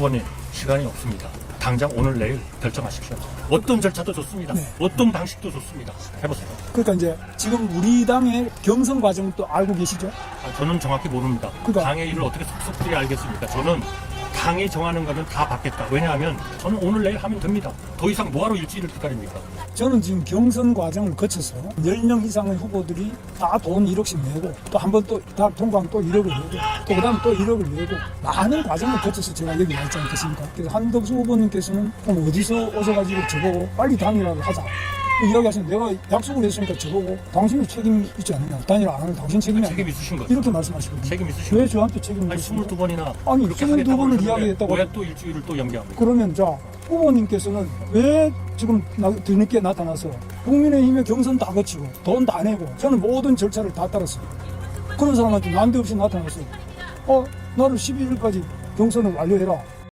후보님 시간이 없습니다. 당장 오늘 내일 결정하십시오. 어떤 절차도 좋습니다. 네. 어떤 방식도 좋습니다. 해보세요. 그러니까 이제 지금 우리 당의 경선 과정을 또 알고 계시죠? 아, 저는 정확히 모릅니다. 그러니까- 당의 일을 어떻게 속속들이 알겠습니까? 저는 당이 정하는 거는 다 받겠다. 왜냐하면 저는 오늘 내일 하면 됩니다. 더 이상 뭐하러 일주일을 기다립니까? 저는 지금 경선 과정을 거쳐서 10명 이상의 후보들이 다 돈 1억씩 내고 또 한 번 또다 통과하면 또 1억을 내고 또 그 다음 또 1억을 내고 많은 과정을 거쳐서 제가 여기 와 있지 않겠습니까? 그래서 한덕수 후보님께서는 그럼 어디서 오셔가지고 저보고 빨리 단일화를 하자. 이야기하시는 내가 약속을 했으니까 저보고 당신이 책임 있지 않느냐. 단일화 안 하면 당신 책임이 책임 아니냐. 있으신 거죠? 이렇게 말씀하시거든요. 책임 있으신 왜 거죠? 저한테 책임을 아니 졌습니까? 22번이나 아니, 그렇게 22 하겠다고 그러는데 이야기했다고 왜또 일주일을 또 연기합니까? 그러면 자 후보님께서는 왜 지금 나- 뒤늦게 나타나서 국민의힘의 경선 다 거치고 돈 다 내고 저는 모든 절차를 다 따랐어요. 그런 사람한테 난데없이 나타나서 어 나를 12일까지 경선을 완료해라.